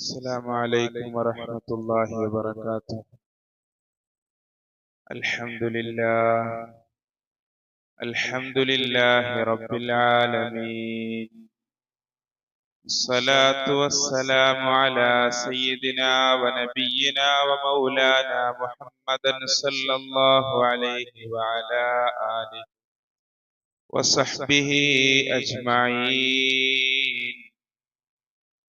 السلام عليكم ورحمة الله وبركاته. الحمد لله. الحمد لله رب العالمين. الصلاة والسلام على سيدنا ونبينا ومولانا محمد صلى الله عليه وعلى آله وصحبه أجمعين.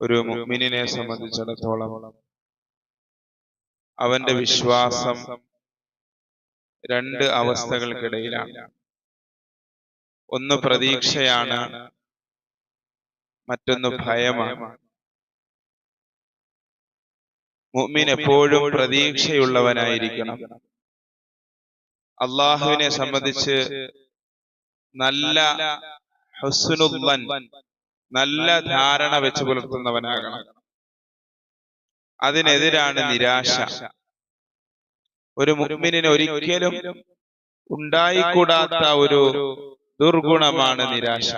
ഒരു മുഅ്മിനിനെ സംബന്ധിച്ചിടത്തോളം അവന്റെ വിശ്വാസം രണ്ട് അവസ്ഥകൾക്കിടയിലാണ്. ഒന്ന് പ്രതീക്ഷയാണ് മറ്റൊന്ന് ഭയമാണ്. മുഅ്മിൻ എപ്പോഴും പ്രതീക്ഷയുള്ളവനായിരിക്കണം. അള്ളാഹുവിനെ സംബന്ധിച്ച് നല്ല ഹുസ്നുല്ലൻ നല്ല ധാരണ വെച്ച് പുലർത്തുന്നവനാകണം. അതിനെതിരാണ് നിരാശ. ഒരു മുമ്പിനെ ഒരിക്കലും ഉണ്ടായിക്കൂടാത്ത ഒരു ദുർഗുണമാണ് നിരാശ.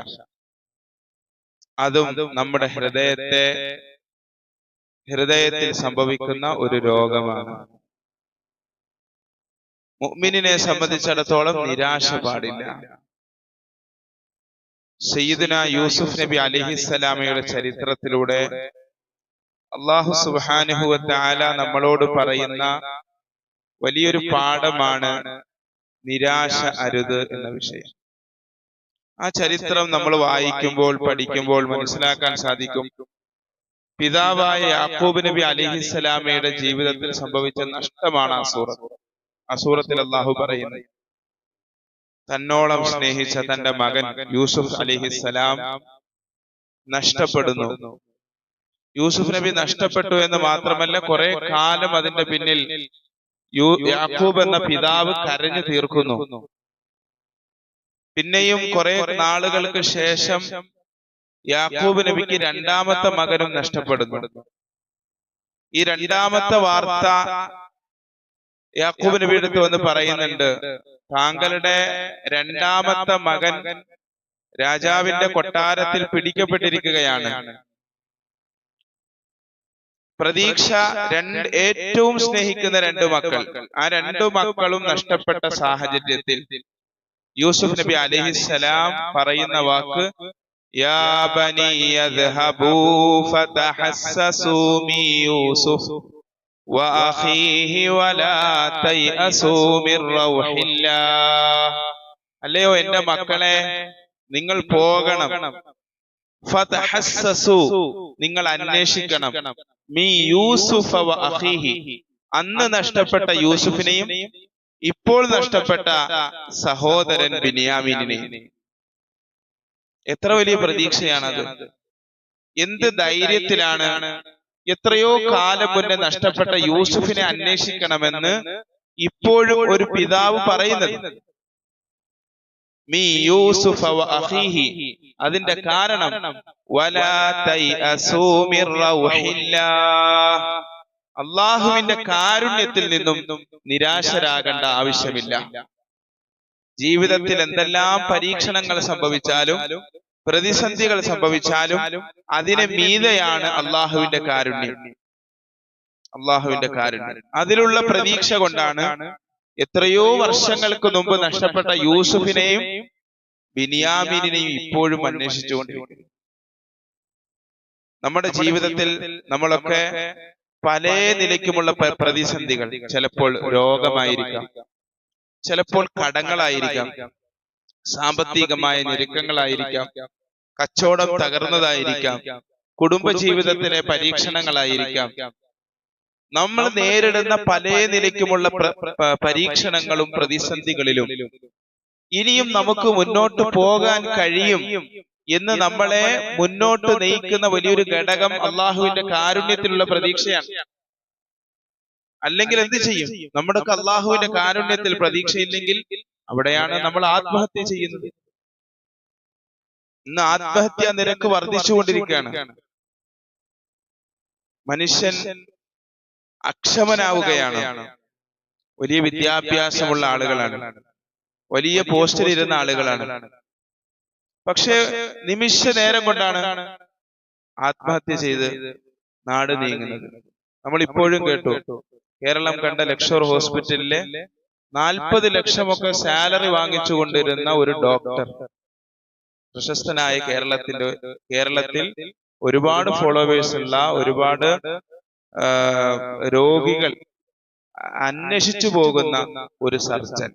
അതും നമ്മുടെ ഹൃദയത്തെ ഹൃദയത്തിൽ സംഭവിക്കുന്ന ഒരു രോഗമാണ്. മുഅ്മിനിനെ സംബന്ധിച്ചിടത്തോളം നിരാശ പാടില്ല. സയ്യിദുന യൂസുഫ് നബി അലിഹിസ്സലാമയുടെ ചരിത്രത്തിലൂടെ അള്ളാഹു സുബാനുഹുവത്താല നമ്മളോട് പറയുന്ന വലിയൊരു പാഠമാണ് നിരാശ അരുത് എന്ന വിഷയം. ആ ചരിത്രം നമ്മൾ വായിക്കുമ്പോൾ പഠിക്കുമ്പോൾ മനസ്സിലാക്കാൻ സാധിക്കും. പിതാവായ യാക്കൂബ് നബി അലിഹിസ്സലാമയുടെ ജീവിതത്തിൽ സംഭവിച്ച നഷ്ടമാണ് ആ സൂറത്ത്. ആ സൂറത്തിൽ അള്ളാഹു പറയുന്നത് തന്നോളം സ്നേഹിച്ച തന്റെ മകൻ യൂസുഫ് അലിഹിസലാം നഷ്ടപ്പെടുന്നു. യൂസുഫ് നബി നഷ്ടപ്പെട്ടു എന്ന് മാത്രമല്ല കുറെ കാലം അതിന്റെ പിന്നിൽ യാക്കൂബ് എന്ന പിതാവ് കരഞ്ഞു തീർക്കുന്നു. പിന്നെയും കുറെ നാളുകൾക്ക് ശേഷം യാക്കൂബ് നബിക്ക് രണ്ടാമത്തെ മകനും നഷ്ടപ്പെടുന്നു. ഈ രണ്ടാമത്തെ വാർത്ത യാക്കൂബ് നബിയുടെ അടുത്ത് വന്ന് പറയുന്നുണ്ട് താങ്കളുടെ രണ്ടാമത്തെ മകൻ രാജാവിന്റെ കൊട്ടാരത്തിൽ പിടിക്കപ്പെട്ടിരിക്കുകയാണ്. പ്രതീക്ഷ രണ്ട് ഏറ്റവും സ്നേഹിക്കുന്ന രണ്ട് മക്കൾ. ആ രണ്ടു മക്കളും നഷ്ടപ്പെട്ട സാഹചര്യത്തിൽ യൂസുഫ് നബി അലഹിസലാം പറയുന്ന വാക്ക് യാ ബനി യദ്ഹബൂ ഫതഹസ്സസൂ മി യൂസുഫ്. അല്ലയോ എന്റെ മക്കളെ നിങ്ങൾ പോകണം. നിങ്ങൾ അന്വേഷിക്കണം. മീ യൂസുഫ അന്ന് നഷ്ടപ്പെട്ട യൂസുഫിനെയും ഇപ്പോൾ നഷ്ടപ്പെട്ട സഹോദരൻ ബിനിയാമിനെയും എത്ര വലിയ പ്രതീക്ഷയാണത്. എന്ത് ധൈര്യത്തിലാണ് എത്രയോ കാലം മുന്നേ നഷ്ടപ്പെട്ട യൂസുഫിനെ അന്വേഷിക്കണമെന്ന് ഇപ്പോഴും ഒരു പിതാവ് പറയുന്നത്. മീ യൂസുഫ് അഖീഹി അതിന്റെ കാരണം അള്ളാഹുവിന്റെ കാരുണ്യത്തിൽ നിന്നും നിരാശരാകേണ്ട ആവശ്യമില്ല. ജീവിതത്തിൽ എന്തെല്ലാം പരീക്ഷണങ്ങൾ സംഭവിച്ചാലും പ്രതിസന്ധികൾ സംഭവിച്ചാലും അതിന് മീതയാണ് അള്ളാഹുവിന്റെ കാരുണ്യം. അള്ളാഹുവിന്റെ കാരുണ്യം. അതിലുള്ള പ്രതീക്ഷ കൊണ്ടാണ് എത്രയോ വർഷങ്ങൾക്ക് മുമ്പ് നഷ്ടപ്പെട്ട യൂസുഫിനെയും ബിനിയാമിനെയും ഇപ്പോഴും അന്വേഷിച്ചുകൊണ്ടിരിക്കുന്നത് നമ്മുടെ ജീവിതത്തിൽ നമ്മളൊക്കെ പല നിലയ്ക്കുമുള്ള പ്രതിസന്ധികൾ. ചിലപ്പോൾ രോഗമായിരിക്കാം. ചിലപ്പോൾ കടങ്ങളായിരിക്കാം. സാമ്പത്തികമായ ഞെരുക്കങ്ങളായിരിക്കാം. കച്ചവടം തകർന്നതായിരിക്കാം. കുടുംബജീവിതത്തിലെ പരീക്ഷണങ്ങളായിരിക്കാം. നമ്മൾ നേരിടുന്ന പല നിലയ്ക്കുമുള്ള പരീക്ഷണങ്ങളും പ്രതിസന്ധികളിലും ഇനിയും നമുക്ക് മുന്നോട്ട് പോകാൻ കഴിയും എന്ന് നമ്മളെ മുന്നോട്ട് നയിക്കുന്ന വലിയൊരു ഘടകം അള്ളാഹുവിന്റെ കാരുണ്യത്തിലുള്ള പ്രതീക്ഷയാണ്. അല്ലെങ്കിൽ എന്ത് ചെയ്യും? നമ്മുടെ അള്ളാഹുവിന്റെ കാരുണ്യത്തിൽ പ്രതീക്ഷയില്ലെങ്കിൽ അവിടെയാണ് നമ്മൾ ആത്മഹത്യ ചെയ്യുന്നത്. ഇന്ന് ആത്മഹത്യാ നിരക്ക് വർദ്ധിച്ചുകൊണ്ടിരിക്കുകയാണ്. മനുഷ്യൻ അക്ഷമനാവുകയാണ്. വലിയ വിദ്യാഭ്യാസമുള്ള ആളുകളാണ്. വലിയ പോസ്റ്റിൽ ഇരുന്ന ആളുകളാണ്. പക്ഷെ നിമിഷ നേരം കൊണ്ടാണ് ആത്മഹത്യ ചെയ്ത് നാട് നീങ്ങുന്നത്. നമ്മൾ ഇപ്പോഴും കേട്ടു. കേരളം കണ്ട ലക്ഷോർ ഹോസ്പിറ്റലിലെ നാൽപ്പത് ലക്ഷമൊക്കെ സാലറി വാങ്ങിച്ചു കൊണ്ടിരുന്ന ഒരു ഡോക്ടർ. പ്രശസ്തനായ കേരളത്തിന്റെ കേരളത്തിൽ ഒരുപാട് ഫോളോവേഴ്സ് ഉള്ള ഒരുപാട് രോഗികൾ അന്വേഷിച്ചു പോകുന്ന ഒരു സർജൻ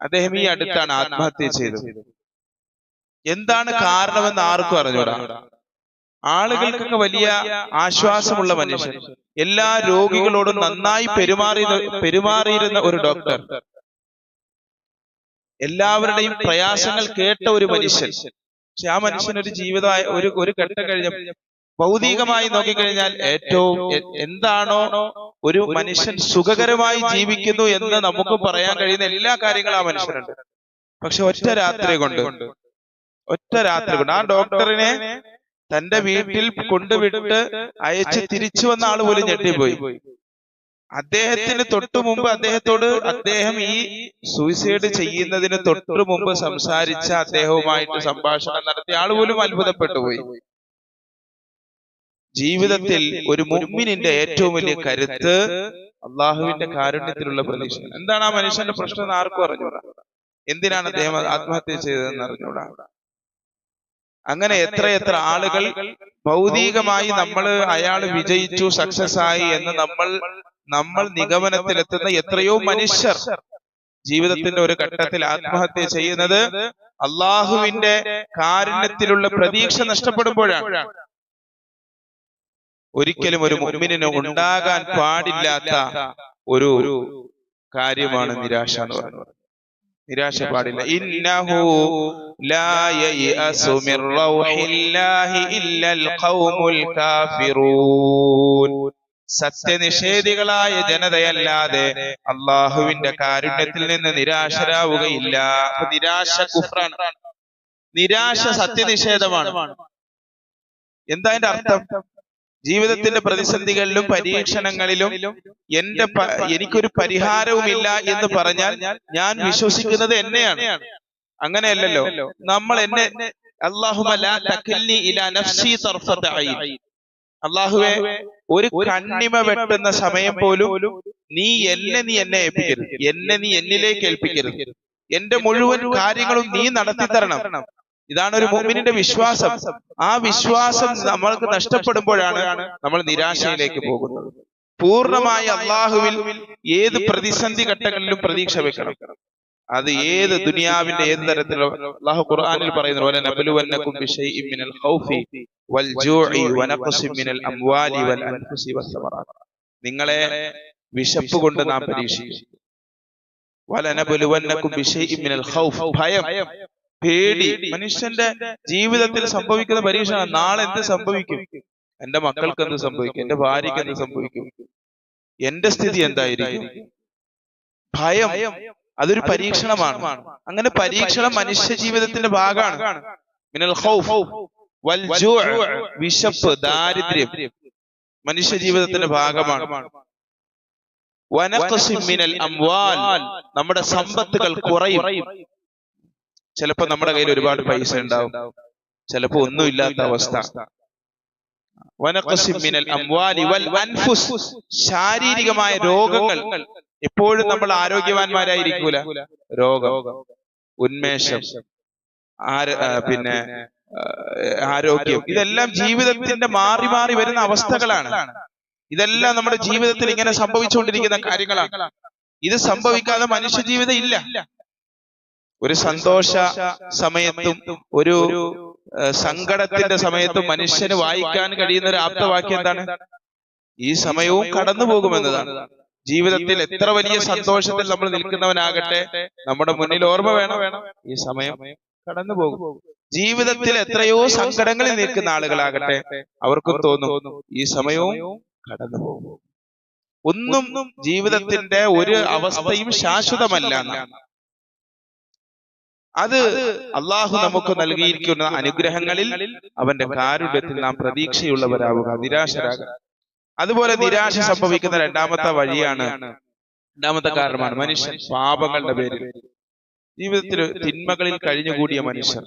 അദ്ദേഹം ഈ അടുത്താണ് ആത്മഹത്യ ചെയ്തത്. എന്താണ് കാരണമെന്ന് ആർക്കും അറിഞ്ഞൂടാ? ആളുകൾക്കൊക്കെ വലിയ ആശ്വാസമുള്ള മനുഷ്യൻ. എല്ലാ രോഗികളോടും നന്നായി പെരുമാറി പെരുമാറിയിരുന്ന ഒരു ഡോക്ടർ. എല്ലാവരുടെയും പ്രയാസങ്ങൾ കേട്ട ഒരു മനുഷ്യൻ. പക്ഷെ ആ മനുഷ്യൻ ഒരു ജീവിത ഒരു ഒരു ഘട്ടം കഴിഞ്ഞ ഭൗതികമായി നോക്കിക്കഴിഞ്ഞാൽ ഏറ്റവും എന്താണോ ഒരു മനുഷ്യൻ സുഖകരമായി ജീവിക്കുന്നു എന്ന് നമുക്ക് പറയാൻ കഴിയുന്ന എല്ലാ കാര്യങ്ങളും ആ മനുഷ്യനുണ്ട്. പക്ഷെ ഒറ്റ രാത്രി കൊണ്ട്. ഒറ്റ രാത്രി കൊണ്ട് ആ ഡോക്ടറിനെ തന്റെ വീട്ടിൽ കൊണ്ടുവിട്ട് അയച്ച് തിരിച്ചു വന്ന ആൾ പോലും ഞെട്ടിപ്പോയി. അദ്ദേഹത്തിന് തൊട്ടു മുമ്പ് അദ്ദേഹത്തോട് അദ്ദേഹം ഈ സൂയിസൈഡ് ചെയ്യുന്നതിന് തൊട്ടു മുമ്പ് സംസാരിച്ച അദ്ദേഹവുമായിട്ട് സംഭാഷണം നടത്തിയ ആൾ പോലും അത്ഭുതപ്പെട്ടു പോയി. ജീവിതത്തിൽ ഒരു മുമ്മിനിന്റെ ഏറ്റവും വലിയ കരുത്ത് അള്ളാഹുവിന്റെ കാരുണ്യത്തിലുള്ള പ്രതീക്ഷ എന്താണ് ആ മനുഷ്യന്റെ പ്രശ്നം എന്ന് ആർക്കും അറിഞ്ഞൂടാ എന്തിനാണ് അദ്ദേഹം ആത്മഹത്യ ചെയ്തതെന്ന് അറിഞ്ഞൂടാ അങ്ങനെ എത്രയെത്ര ആളുകൾ ഭൗതികമായി നമ്മൾ അയാൾ വിജയിച്ചു സക്സസ് ആയി എന്ന് നമ്മൾ നമ്മൾ നിഗമനത്തിലെത്തുന്ന എത്രയോ മനുഷ്യർ ജീവിതത്തിന്റെ ഒരു ഘട്ടത്തിൽ ആത്മഹത്യ ചെയ്യുന്നത് അള്ളാഹുവിന്റെ കാരുണ്യത്തിലുള്ള പ്രതീക്ഷ നഷ്ടപ്പെടുമ്പോഴാണ്. ഒരിക്കലും ഒരു മുമ്പിനു ഉണ്ടാകാൻ പാടില്ലാത്ത ഒരു കാര്യമാണ് നിരാശ എന്ന് പറയുന്നത്. നിരാശ പാടില്ല. ഇന്നഹു ലാ من روح റൗഹില്ലാഹി ഇല്ലൽ ഖൗമുൽ കാഫിറൂൻ സത്യനിഷേധികളായ ജനതയല്ലാതെ അള്ളാഹുവിന്റെ കാരുണ്യത്തിൽ നിന്ന് നിരാശരാവുകയില്ല. നിരാശ കുഫ്രാണ്. നിരാശ സത്യനിഷേധമാണ്. എന്താ അതിന്റെ അർത്ഥം? ജീവിതത്തിന്റെ പ്രതിസന്ധികളിലും പരീക്ഷണങ്ങളിലും എന്റെ എനിക്കൊരു പരിഹാരവുമില്ല എന്ന് പറഞ്ഞാൽ ഞാൻ വിശ്വസിക്കുന്നത് എന്നെയാണ് അങ്ങനെയല്ലല്ലോ. നമ്മൾ എന്നെ. അള്ളാഹുവെ ഒരു കണ്ണിമ വെട്ടുന്ന സമയം പോലും നീ എന്നെ നീ എന്നെ ഏൽപ്പിക്കരുത്. എന്നെ നീ എന്നിലേക്ക് ഏൽപ്പിക്കരുത്. എന്റെ മുഴുവൻ കാര്യങ്ങളും നീ നടത്തി തരണം ഇതാണ് ഒരു മുമ്പിനിന്റെ വിശ്വാസം. ആ വിശ്വാസം നമ്മൾക്ക് നഷ്ടപ്പെടുമ്പോഴാണ് നമ്മൾ നിരാശയിലേക്ക് പോകുന്നത്. പൂർണമായി അള്ളാഹുവിൽ ഏത് പ്രതിസന്ധി ഘട്ടങ്ങളിലും പ്രതീക്ഷ വെക്കണം. അത് ഏത് ദുനിയാവിന്റെ ഏത് തരത്തിലുള്ള അള്ളാഹു ഖുർആനിൽ പറയുന്നു പോലെ നബലുവന്നകും ബിശൈഇൻ മിനൽ ഖൗഫി വൽ ജൂഇ വനഖസി മിനൽ അംവാലി വൽ അൻഫുസി വസ്സമറാത്ത് നിങ്ങളെ വിശപ്പ് കൊണ്ട് നാം പരീക്ഷിക്കും. വലനബലുവന്നകും ബിശൈഇൻ മിനൽ ഖൗഫ്. ഭയം പേടി. മനുഷ്യന്റെ ജീവിതത്തിൽ സംഭവിക്കുന്ന പരീക്ഷ നാളെ എന്ത് സംഭവിക്കും? എന്റെ മക്കൾക്ക് എന്ത് സംഭവിക്കും? എന്റെ ഭാര്യക്ക് എന്ത് സംഭവിക്കും? എന്റെ സ്ഥിതി എന്തായിരിക്കും? ഭയം അതൊരു പരീക്ഷണമാണ്. അങ്ങനെ പരീക്ഷണം മനുഷ്യ ജീവിതത്തിന്റെ ഭാഗമാണ്. മിനൽ വൽ വിശപ്പ് ദാരിദ്ര്യം മനുഷ്യ ജീവിതത്തിന്റെ ഭാഗമാണ്. മിനൽ അംവാൽ നമ്മുടെ സമ്പത്തുകൾ കുറയും. ചിലപ്പോ നമ്മുടെ കയ്യിൽ ഒരുപാട് പൈസ ഉണ്ടാവും. ചിലപ്പോ ഒന്നുമില്ലാത്ത അവസ്ഥ. മിനൽ അംവാലി വൽ അൻഫുസ് ശാരീരികമായ രോഗങ്ങൾ. എപ്പോഴും നമ്മൾ ആരോഗ്യവാന്മാരായിരിക്കൂല? രോഗം. ഉന്മേഷം. ആര് പിന്നെ ആരോഗ്യം. ഇതെല്ലാം ജീവിതത്തിന്റെ മാറി മാറി വരുന്ന അവസ്ഥകളാണ്. ഇതെല്ലാം നമ്മുടെ ജീവിതത്തിൽ ഇങ്ങനെ സംഭവിച്ചുകൊണ്ടിരിക്കുന്ന കാര്യങ്ങളാണ്. ഇത് സംഭവിക്കാതെ മനുഷ്യ ജീവിതം ഇല്ല. ഒരു സന്തോഷ സമയത്തും ഒരു സങ്കടത്തിന്റെ സമയത്തും മനുഷ്യന് വായിക്കാൻ കഴിയുന്ന ഒരു ആപ്തവാക്യം എന്താണ്? ഈ സമയവും കടന്നു പോകുമെന്നതാണ് ജീവിതത്തിൽ എത്ര വലിയ സന്തോഷത്തിൽ നമ്മൾ നിൽക്കുന്നവനാകട്ടെ നമ്മുടെ മുന്നിൽ ഓർമ്മ വേണം. ഈ സമയം കടന്നു പോകും ജീവിതത്തിൽ എത്രയോ സങ്കടങ്ങളിൽ നിൽക്കുന്ന ആളുകളാകട്ടെ അവർക്കും തോന്നും ഈ സമയവും കടന്നു പോകും ഒന്നും ജീവിതത്തിന്റെ ഒരു അവസ്ഥയും ശാശ്വതമല്ല അത് അള്ളാഹു നമുക്ക് നൽകിയിരിക്കുന്ന അനുഗ്രഹങ്ങളിൽ അവന്റെ കാരുണ്യത്തിൽ നാം പ്രതീക്ഷയുള്ളവരാവുക നിരാശരാകുക. അതുപോലെ നിരാശ സംഭവിക്കുന്ന രണ്ടാമത്തെ വഴിയാണ് രണ്ടാമത്തെ കാരണമാണ് മനുഷ്യൻ പാപങ്ങളുടെ പേരിൽ. ജീവിതത്തിൽ തിന്മകളിൽ കഴിഞ്ഞുകൂടിയ മനുഷ്യർ.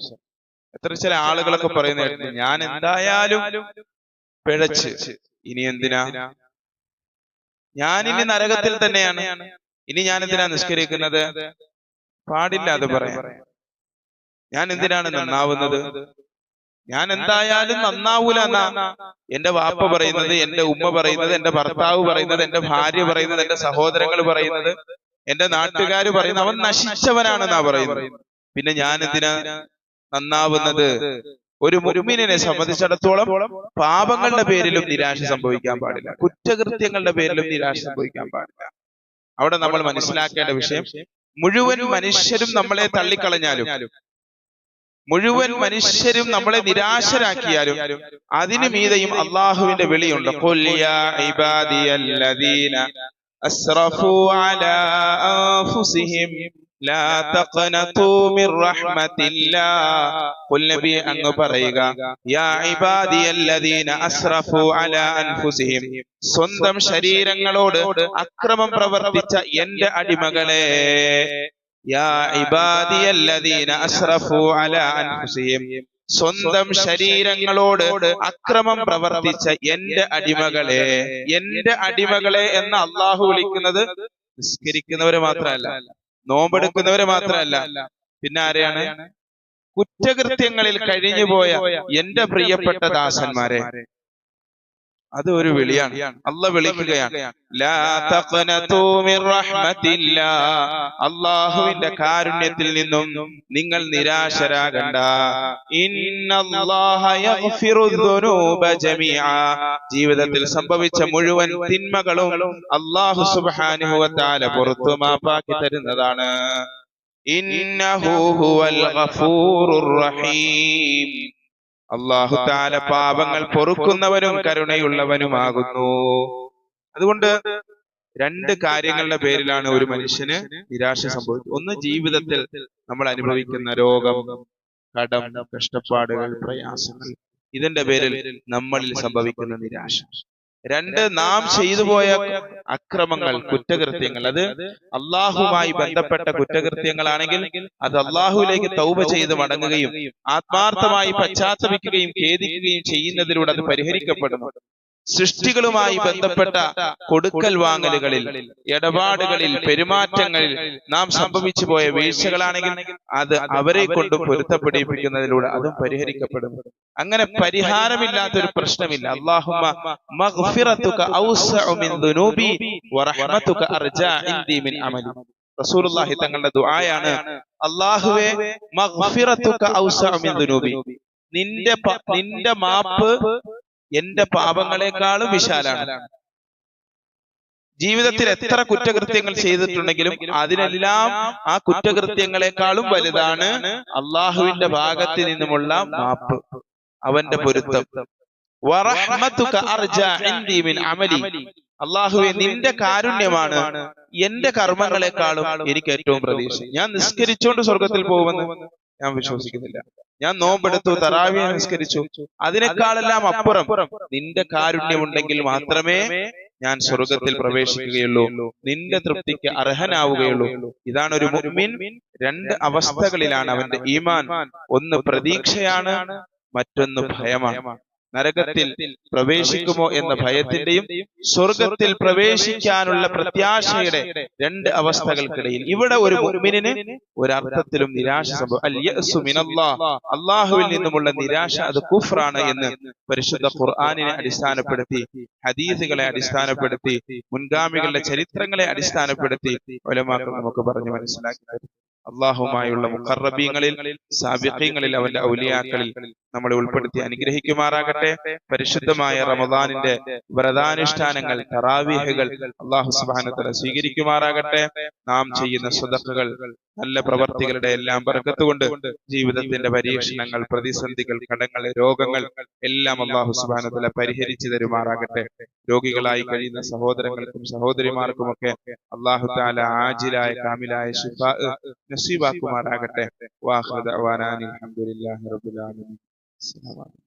എത്ര ചില ആളുകളൊക്കെ പറയുന്ന ഞാൻ എന്തായാലും പിഴച്ച്. ഇനി എന്തിനാ? ഞാൻ ഇനി നരകത്തിൽ തന്നെയാണ്. ഇനി ഞാൻ എന്തിനാ നിഷ്കരിക്കുന്നത് പാടില്ല അത് പറയാൻ. ഞാൻ എന്തിനാണ് നന്നാവുന്നത്? ഞാൻ എന്തായാലും നന്നാവൂല എന്നാ എന്റെ വാപ്പ പറയുന്നത് എന്റെ ഉമ്മ പറയുന്നത് എന്റെ ഭർത്താവ് പറയുന്നത് എന്റെ ഭാര്യ പറയുന്നത് എന്റെ സഹോദരങ്ങൾ പറയുന്നത് എന്റെ നാട്ടുകാർ പറയുന്നത് അവൻ നശിച്ചവനാണെന്നാ പറയുന്നത്. പിന്നെ ഞാൻ എന്തിനാ നന്നാവുന്നത്? ഒരു മുരുമിനെ സംബന്ധിച്ചിടത്തോളം പാപങ്ങളുടെ പേരിലും നിരാശ സംഭവിക്കാൻ പാടില്ല. കുറ്റകൃത്യങ്ങളുടെ പേരിലും നിരാശ സംഭവിക്കാൻ പാടില്ല. അവിടെ നമ്മൾ മനസ്സിലാക്കേണ്ട വിഷയം മുഴുവൻ മനുഷ്യരും നമ്മളെ തള്ളിക്കളഞ്ഞാലും മുഴുവൻ മനുഷ്യരും നമ്മളെ നിരാശരാക്കിയാലും അതിനു മീതയും അള്ളാഹുവിന്റെ വിളിയുണ്ട്. "ഖുൽ യാ ഇബാദിയല്ലദീന അസ്റഫൂ അലാ അൻഫുസിഹിം ലാ തഖ്നതൂ മിർ റഹ്മത്തില്ലാ ഖുൽ നബി അങ്ങ് പറയുക സ്വന്തം ശരീരങ്ങളോട് അക്രമം പ്രവർത്തിച്ച എന്റെ അടിമകളെ സ്വന്തം ശരീരങ്ങളോട് അക്രമം പ്രവർത്തിച്ച എന്റെ അടിമകളെ എന്റെ അടിമകളെ എന്ന് അള്ളാഹു വിളിക്കുന്നത് നിസ്കരിക്കുന്നവരെ മാത്രമല്ല. നോമ്പെടുക്കുന്നവരെ മാത്രമല്ല. പിന്നെ ആരെയാണ്? കുറ്റകൃത്യങ്ങളിൽ കഴിഞ്ഞുപോയ എന്റെ പ്രിയപ്പെട്ട ദാസന്മാരെ. അത് ഒരു വിളിയാണ്. അല്ല വിളിക്കുകയാണ്. അള്ളാഹുവിന്റെ കാരുണ്യത്തിൽ നിന്നും നിങ്ങൾ നിരാശരാകണ്ട. ജീവിതത്തിൽ സംഭവിച്ച മുഴുവൻ തിന്മകളും അള്ളാഹു തആല പുറത്തു മാപ്പാക്കി തരുന്നതാണ്. ഇന്നഹു ഹുവൽ ഗഫൂറുർ റഹീം. അള്ളാഹു താല പാപങ്ങൾ പൊറുക്കുന്നവനും കരുണയുള്ളവനുമാകുന്നു. അതുകൊണ്ട് രണ്ട് കാര്യങ്ങളുടെ പേരിലാണ് ഒരു മനുഷ്യന് നിരാശ സംഭവിക്കുന്നത് ഒന്ന് ജീവിതത്തിൽ നമ്മൾ അനുഭവിക്കുന്ന രോഗം കടം കഷ്ടപ്പാടുകൾ പ്രയാസങ്ങൾ. ഇതിന്റെ പേരിൽ നമ്മളിൽ സംഭവിക്കുന്ന നിരാശ. രണ്ട് നാം ചെയ്തു പോയ അക്രമങ്ങൾ കുറ്റകൃത്യങ്ങൾ. അത് അള്ളാഹുമായി ബന്ധപ്പെട്ട കുറ്റകൃത്യങ്ങളാണെങ്കിൽ അത് അള്ളാഹുവിലേക്ക് തൗബ ചെയ്ത് മടങ്ങുകയും ആത്മാർത്ഥമായി പശ്ചാത്തപിക്കുകയും ഖേദിക്കുകയും ചെയ്യുന്നതിലൂടെ അത് പരിഹരിക്കപ്പെടുന്നു. സൃഷ്ടികളുമായി ബന്ധപ്പെട്ട കൊടുക്കൽ വാങ്ങലുകളിൽ ഇടപാടുകളിൽ പെരുമാറ്റങ്ങളിൽ നാം സംഭവിച്ചു പോയ വീഴ്ചകളാണെങ്കിൽ അത് അവരെ കൊണ്ട് പൊരുത്തപ്പെടിപ്പിക്കുന്നതിലൂടെ അതും പരിഹരിക്കപ്പെടും. അങ്ങനെ പരിഹാരമില്ലാത്ത ഒരു പ്രശ്നമില്ല. അമലി. റസൂലുള്ളാഹി തങ്ങളുടെ ദുആയാണ് അല്ലാഹുവേ മഗ്ഫിറതുക ഔസഅ മിൻ ദുനൂബി. നിന്റെ നിന്റെ മാപ്പ് എന്റെ പാപങ്ങളെക്കാളും വിശാലാണ്. ജീവിതത്തിൽ എത്ര കുറ്റകൃത്യങ്ങൾ ചെയ്തിട്ടുണ്ടെങ്കിലും അതിനെല്ലാം ആ കുറ്റകൃത്യങ്ങളെക്കാളും വലുതാണ് അള്ളാഹുവിന്റെ ഭാഗത്ത് നിന്നുമുള്ള മാപ്പ് അവന്റെ പൊരുത്തം. അള്ളാഹുവെ നിന്റെ കാരുണ്യമാണ് എന്റെ കർമ്മങ്ങളെക്കാളും എനിക്ക് ഏറ്റവും പ്രതീക്ഷ. ഞാൻ നിസ്കരിച്ചുകൊണ്ട് സ്വർഗത്തിൽ പോകുമെന്ന് ഞാൻ വിശ്വസിക്കുന്നില്ല. ഞാൻ നോമ്പെടുത്തു തറാവി നിസ്കരിച്ചു. അതിനേക്കാളെല്ലാം അപ്പുറം നിന്റെ കാരുണ്യമുണ്ടെങ്കിൽ മാത്രമേ ഞാൻ സ്വർഗത്തിൽ പ്രവേശിക്കുകയുള്ളൂ. നിന്റെ തൃപ്തിക്ക് അർഹനാവുകയുള്ളൂ. ഇതാണ് ഒരു മുഅ്മിൻ. രണ്ട് അവസ്ഥകളിലാണ് അവന്റെ ഈമാൻ. ഒന്ന് പ്രതീക്ഷയാണ് മറ്റൊന്ന് ഭയമാണ്. നരകത്തിൽ പ്രവേശിക്കുമോ എന്ന ഭയത്തിന്റെയും സ്വർഗത്തിൽ പ്രവേശിക്കാനുള്ള പ്രത്യാശയുടെ രണ്ട് അവസ്ഥകൾക്കിടയിൽ. ഇവിടെ ഒരു മുഅ്മിനിന് ഒരർത്ഥത്തിലും നിരാശ സംഭവം. അള്ളാഹുവിൽ നിന്നുമുള്ള നിരാശ അത് കുഫ്രാണ് എന്ന് പരിശുദ്ധ ഖുർആാനിനെ അടിസ്ഥാനപ്പെടുത്തി ഹദീസുകളെ അടിസ്ഥാനപ്പെടുത്തി മുൻഗാമികളുടെ ചരിത്രങ്ങളെ അടിസ്ഥാനപ്പെടുത്തി ഒലമാക്കൾ നമുക്ക് പറഞ്ഞു മനസ്സിലാക്കി. അള്ളാഹുമായുള്ള മുഖറബീങ്ങളിൽ സാബിഖീങ്ങളിൽ അവന്റെ ഔലിയാക്കളിൽ നമ്മളെ ഉൾപ്പെടുത്തി അനുഗ്രഹിക്കുമാറാകട്ടെ. പരിശുദ്ധമായ റമദാനിന്റെ വ്രതാനുഷ്ഠാനങ്ങൾ തറാവീഹകൾ അള്ളാഹു സുബാനത്തല സ്വീകരിക്കുമാറാകട്ടെ. നാം ചെയ്യുന്ന സ്വതക്കുകൾ നല്ല പ്രവർത്തികളുടെ എല്ലാം പറക്കത്തുകൊണ്ട് ജീവിതത്തിന്റെ പരീക്ഷണങ്ങൾ പ്രതിസന്ധികൾ കടങ്ങൾ രോഗങ്ങൾ എല്ലാം അള്ളാഹു സുബാനത്തല പരിഹരിച്ചു തരുമാറാകട്ടെ രോഗികളായി കഴിയുന്ന സഹോദരങ്ങൾക്കും സഹോദരിമാർക്കുമൊക്കെ അള്ളാഹു താല ആജിലായ കാമിലായ ശിഫ നസീബാക്കുമാറാകട്ടെ. വാഹുദ അലഹമുല്ലാ അസ്സലാമു അലൈക്കും.